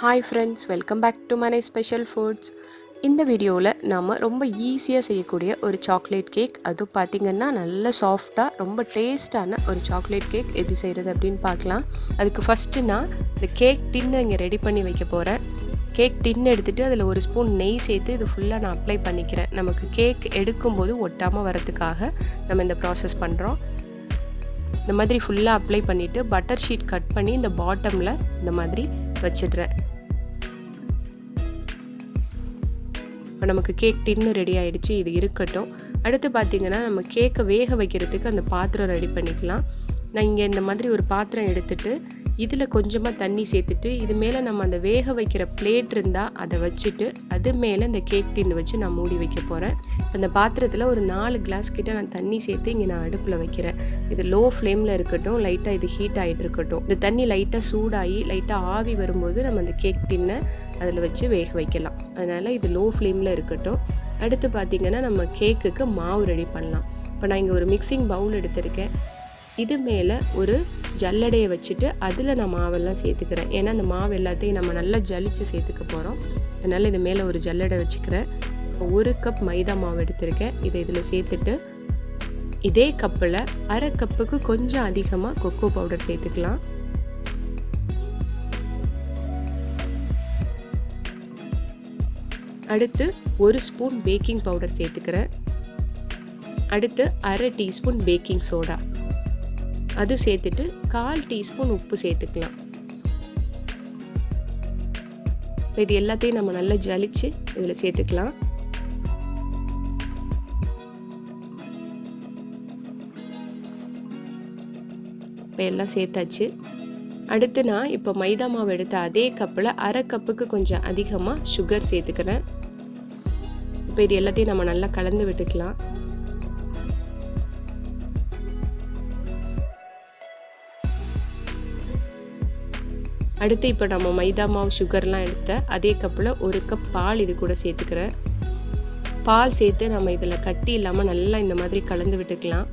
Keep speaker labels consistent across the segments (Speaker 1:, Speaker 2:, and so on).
Speaker 1: Hi friends welcome back to Manai special foods இந்த வீடியோவில் நாம் ரொம்ப ஈஸியாக செய்யக்கூடிய ஒரு சாக்லேட் கேக் அதுவும் பார்த்திங்கன்னா நல்ல சாஃப்டாக ரொம்ப டேஸ்டான ஒரு சாக்லேட் கேக் எப்படி செய்கிறது அப்படின்னு பார்க்கலாம். அதுக்கு ஃபஸ்ட்டு நான் இந்த கேக் டின்னு இங்கே ரெடி பண்ணி வைக்க போகிறேன் கேக் டின் எடுத்துகிட்டு அதில் ஒரு ஸ்பூன் நெய் சேர்த்து இது ஃபுல்லாக நான் அப்ளை பண்ணிக்கிறேன். நமக்கு கேக் எடுக்கும்போது ஒட்டாமல் வரதுக்காக நம்ம இந்த ப்ராசஸ் பண்ணுறோம் இந்த மாதிரி ஃபுல்லாக அப்ளை பண்ணிவிட்டு பட்டர் ஷீட் கட் பண்ணி இந்த பாட்டமில் இந்த மாதிரி வச்சிடுறேன். இப்போ நமக்கு கேக் டின்னு ரெடி ஆகிடுச்சு இது இருக்கட்டும். அடுத்து பார்த்திங்கன்னா நம்ம கேக்கை வேக வைக்கிறதுக்கு அந்த பாத்திரம் ரெடி பண்ணிக்கலாம். நான் இங்கே இந்த மாதிரி ஒரு பாத்திரம் எடுத்துகிட்டு இதில் கொஞ்சமாக தண்ணி சேர்த்துட்டு இது மேலே நம்ம அந்த வேக வைக்கிற பிளேட் இருந்தால் அதை வச்சுட்டு அது மேலே இந்த கேக் டின்னு வச்சு நான் மூடி வைக்க போகிறேன் அந்த பாத்திரத்தில் ஒரு நாலு கிளாஸ் கிட்ட நான் தண்ணி சேர்த்து இங்கே நான் அடுப்பில் வைக்கிறேன். இது லோ ஃப்ளேமில் இருக்கட்டும் லைட்டாக இது ஹீட் ஆகிட்டு இருக்கட்டும். இந்த தண்ணி லைட்டாக சூடாகி லைட்டாக ஆவி வரும்போது நம்ம அந்த கேக் டின்னை அதில் வச்சு வேக வைக்கலாம். அதனால் இது லோ ஃப்ளேமில் இருக்கட்டும். அடுத்து பார்த்திங்கன்னா நம்ம கேக்குக்கு மாவு ரெடி பண்ணலாம். இப்போ நான் இங்கே ஒரு மிக்சிங் பவுல் எடுத்திருக்கேன். இது மேலே ஒரு ஜல்லடையை வச்சுட்டு அதில் நான் மாவெல்லாம் சேர்த்துக்கிறேன். ஏன்னா அந்த மாவு எல்லாத்தையும் நம்ம நல்லா ஜலித்து சேர்த்துக்க போகிறோம் அதனால் இது மேலே ஒரு ஜல்லடை வச்சுக்கிறேன். ஒரு கப் மைதா மாவு எடுத்திருக்கேன். இதை இதில் சேர்த்துட்டு இதே கப்பில் அரை கப்புக்கு கொஞ்சம் அதிகமாக கொக்கோ பவுடர் சேர்த்துக்கலாம். அடுத்து ஒரு ஸ்பூன் பேக்கிங் பவுடர் சேர்த்துக்கிறேன் அடுத்து அரை டீஸ்பூன் பேக்கிங் சோடா. அது சேர்த்துட்டு கால் டீஸ்பூன் உப்பு சேர்த்துக்கலாம். இது எல்லாத்தையும் நம்ம நல்லா ஜலிச்சு இதில் சேர்த்துக்கலாம். இப்போ எல்லாம் சேர்த்தாச்சு. அடுத்து நான் இப்போ மைதா மாவு எடுத்த அதே கப்பில் அரை கப்புக்கு கொஞ்சம் அதிகமாக சுகர் சேர்த்துக்கிறேன். இப்போ இது எல்லாத்தையும் நம்ம நல்லா கலந்து விட்டுக்கலாம். அடுத்து இப்போ நம்ம மைதா மாவு சுகர்லாம் எடுத்த அதே கப்பில் ஒரு கப் பால் இது கூட சேர்த்துக்கிறேன். பால் சேர்த்து நம்ம இதில் கட்டி இல்லாமல் நல்லா இந்த மாதிரி கலந்து விட்டுக்கலாம்.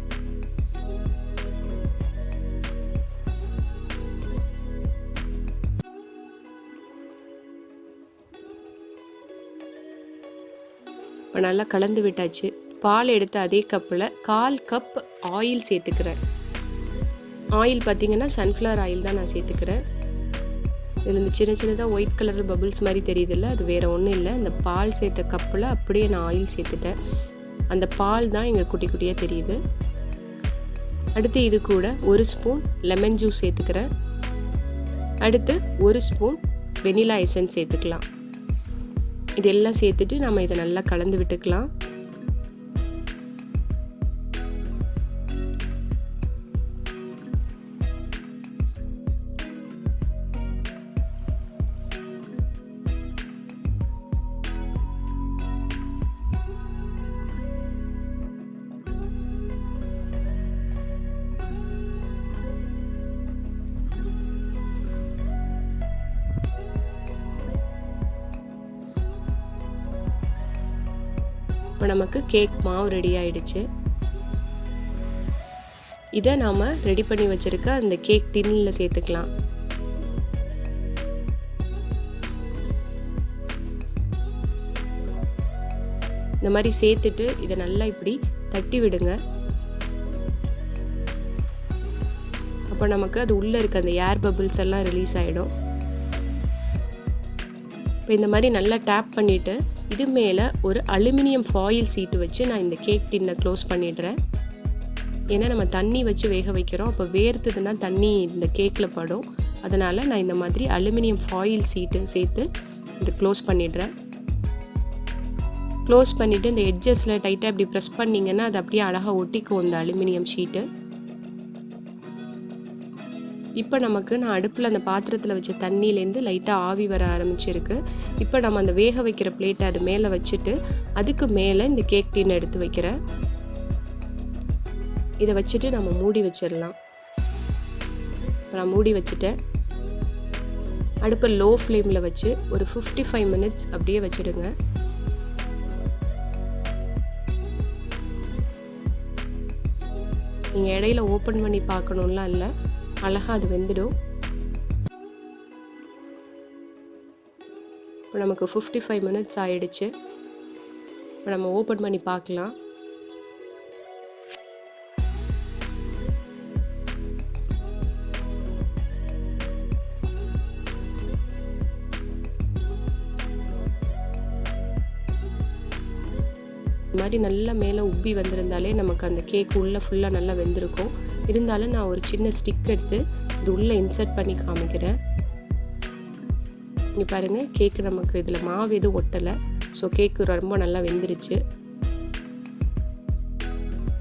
Speaker 1: இப்போ நல்லா கலந்து விட்டாச்சு. பால் எடுத்த அதே கப்பில் கால் கப் ஆயில் சேர்த்துக்கிறேன். ஆயில் பார்த்திங்கன்னா சன்ஃப்ளவர் ஆயில் தான் நான் சேர்த்துக்கிறேன். இதில் இந்த சின்ன சின்னதாக ஒயிட் கலர் பபுள்ஸ் மாதிரி தெரியுதுல்ல அது வேறு ஒன்றும் இல்லை. இந்த பால் சேர்த்த கப்பில் அப்படியே நான் ஆயில் சேர்த்துட்டேன். அந்த பால் தான் இங்கே குட்டி குட்டியாக தெரியுது. அடுத்து இது கூட ஒரு ஸ்பூன் லெமன் ஜூஸ் சேர்த்துக்கிறேன். அடுத்து ஒரு ஸ்பூன் வெனிலா எசன்ஸ் சேர்த்துக்கலாம். இதெல்லாம் சேர்த்துட்டு நம்ம இதை நல்லா கலந்து விட்டுக்கலாம். இப்போ நமக்கு கேக் மாவு ரெடி ஆயிடுச்சு. இதை நாம் ரெடி பண்ணி வச்சுருக்க அந்த கேக் டின்னில் சேர்த்துக்கலாம். இந்த மாதிரி சேர்த்துட்டு இதை நல்லா இப்படி தட்டி விடுங்க. அப்போ நமக்கு அது உள்ளே இருக்க அந்த ஏர் பபிள்ஸ் எல்லாம் ரிலீஸ் ஆகிடும் இப்போ இந்த மாதிரி நல்லா டேப் பண்ணிவிட்டு இது மேலே ஒரு அலுமினியம் ஃபாயில் சீட்டு வச்சு நான் இந்த கேக் டின்னை க்ளோஸ் பண்ணிடுறேன். ஏன்னா நம்ம தண்ணி வச்சு வேக வைக்கிறோம். அப்போ வேர்த்ததுன்னா தண்ணி இந்த கேக்கில் படும். அதனால் நான் இந்த மாதிரி அலுமினியம் ஃபாயில் சீட்டு சேர்த்து இதை க்ளோஸ் பண்ணிடுறேன். க்ளோஸ் பண்ணிவிட்டு இந்த எட்ஜஸில் டைட்டாக இப்படி ப்ரெஸ் பண்ணிங்கன்னா அது அப்படியே அழகாக ஒட்டிக்கும் இந்த அலுமினியம் ஷீட்டு இப்போ நமக்கு நான் அடுப்பில் அந்த பாத்திரத்தில் வச்ச தண்ணியிலேருந்து லைட்டாக ஆவி வர ஆரம்பிச்சிருக்கு. இப்போ நம்ம அந்த வேக வைக்கிற பிளேட்டை அது மேலே வச்சுட்டு அதுக்கு மேலே இந்த கேக் டீன் எடுத்து வைக்கிறேன் இதை வச்சுட்டு நம்ம மூடி வச்சிடலாம் இப்போ நான் மூடி வச்சுட்டேன். அடுப்பை லோ ஃப்ளேமில் வச்சு ஒரு ஃபிஃப்டி ஃபைவ் மினிட்ஸ் அப்படியே வச்சுடுங்க. நீங்கள் இடையில ஓப்பன் பண்ணி பார்க்கணுன்லாம் இல்லை. அழகாக அது வெந்துடும். இப்போ நமக்கு ஃபிஃப்டி ஃபைவ் மினிட்ஸ் ஆயிடுச்சு. இப்போ நம்ம ஓப்பன் பண்ணி பார்க்கலாம். மாதிரி நல்லா மேலே உப்பி வந்திருந்தாலே நமக்கு அந்த கேக் உள்ளே ஃபுல்லாக நல்லா வெந்திருக்கும். இருந்தாலும் நான் ஒரு சின்ன ஸ்டிக் எடுத்து இது உள்ளே இன்சர்ட் பண்ணி காமிக்கிறேன். இங்கே பாருங்கள் கேக்கு நமக்கு இதில் மாவு எதுவும் ஒட்டலை. ஸோ கேக்கு ரொம்ப நல்லா வெந்துருச்சு.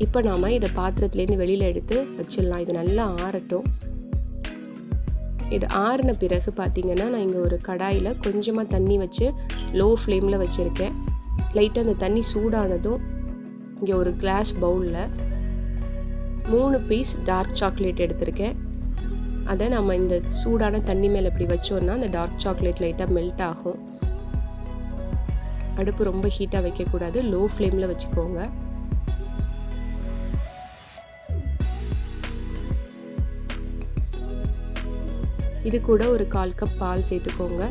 Speaker 1: இப்போ நாம் இதை பாத்திரத்துலேருந்து வெளியில் எடுத்து வச்சிடலாம். இது நல்லா ஆறட்டும். இது ஆறின பிறகு பார்த்திங்கன்னா நான் இங்கே ஒரு கடாயில் கொஞ்சமாக தண்ணி வச்சு லோ ஃப்ளேமில் வச்சுருக்கேன். லைட்டாக அந்த தண்ணி சூடானதும் இங்கே ஒரு கிளாஸ் பவுலில் மூணு பீஸ் டார்க் சாக்லேட் எடுத்திருக்கேன். அதை நம்ம இந்த சூடான தண்ணி மேலே இப்படி வச்சோன்னா அந்த டார்க் சாக்லேட் லைட்டாக மெல்ட் ஆகும். அடுப்பு ரொம்ப ஹீட்டாக வைக்கக்கூடாது. லோ ஃப்ளேமில் வச்சுக்கோங்க. இது கூட ஒரு கால் கப் பால் சேர்த்துக்கோங்க.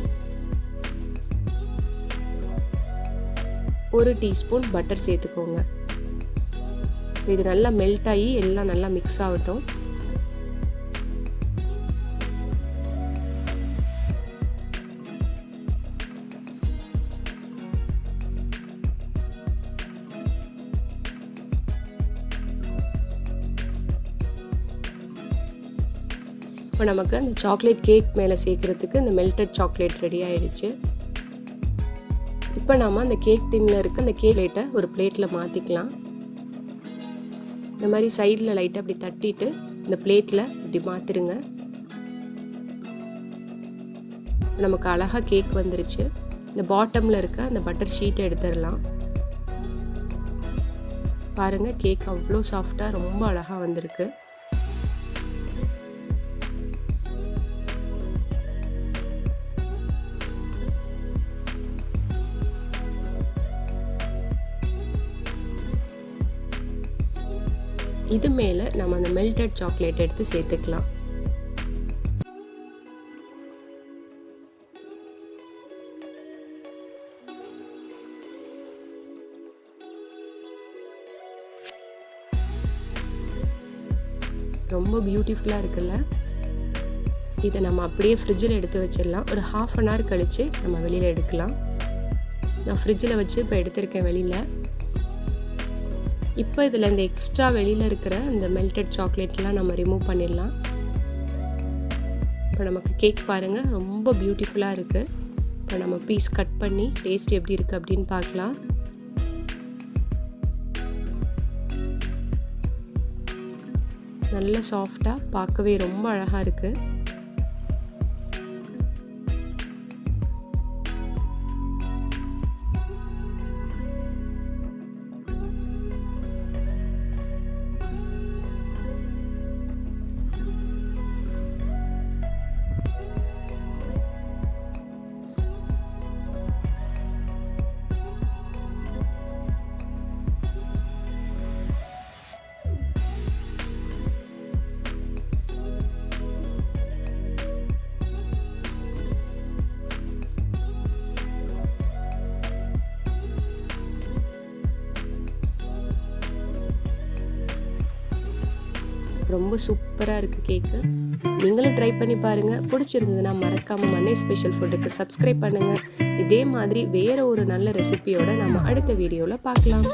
Speaker 1: ஒரு டீஸ்பூன் பட்டர் சேர்த்துக்கோங்க. இது நல்லா மெல்ட் ஆகி எல்லாம் நல்லா மிக்ஸ் ஆகட்டும். இப்போ நமக்கு அந்த சாக்லேட் கேக் மேலே சேர்க்குறதுக்கு இந்த மெல்டட் சாக்லேட் ரெடி ஆயிடுச்சு. இப்போ நாம் அந்த கேக் டின்னில் இருக்க அந்த கேக் லைட்டை ஒரு பிளேட்டில் மாற்றிக்கலாம் இந்த மாதிரி சைடில் லைட்டாக அப்படி தட்டிட்டு இந்த பிளேட்டில் இப்படி மாற்றிடுங்க நமக்கு அழகாக கேக் வந்துருச்சு. இந்த பாட்டமில் இருக்க அந்த பட்டர் ஷீட்டை எடுத்துடலாம். பாருங்கள் கேக் அவ்வளோ சாஃப்டாக ரொம்ப அழகாக வந்திருக்கு. இது மேலே நம்ம அந்த மெல்டட் சாக்லேட் எடுத்து சேர்த்துக்கலாம். ரொம்ப பியூட்டிஃபுல்லாக இருக்குல்ல? இதை நம்ம அப்படியே ஃப்ரிட்ஜில் எடுத்து வச்சிடலாம். ஒரு ஹாஃப் அன் ஹவர் கழித்து நம்ம வெளியில் எடுக்கலாம். நான் ஃப்ரிட்ஜில் வச்சு இப்போ எடுத்திருக்கேன் வெளியில். இப்போ இதில் இந்த எக்ஸ்ட்ரா வெளியில் இருக்கிற அந்த மெல்டட் சாக்லேட்லாம் நம்ம ரிமூவ் பண்ணிடலாம். இப்போ நமக்கு கேக் பாருங்கள் ரொம்ப பியூட்டிஃபுல்லாக இருக்குது இப்போ நம்ம பீஸ் கட் பண்ணி டேஸ்ட் எப்படி இருக்குது அப்படின்னு பார்க்கலாம். நல்ல சாஃப்டாக பார்க்கவே ரொம்ப அழகாக இருக்குது ரொம்ப சூப்பராக இருக்குது கேக்கு. நீங்களும் ட்ரை பண்ணி பாருங்கள் பிடிச்சிருந்ததுன்னா மறக்காமல் மண்ணை ஸ்பெஷல் ஃபுட்டுக்கு சப்ஸ்கிரைப் பண்ணுங்கள் இதே மாதிரி வேறு ஒரு நல்ல ரெசிபியோட நம்ம அடுத்த வீடியோவில் பார்க்கலாம்.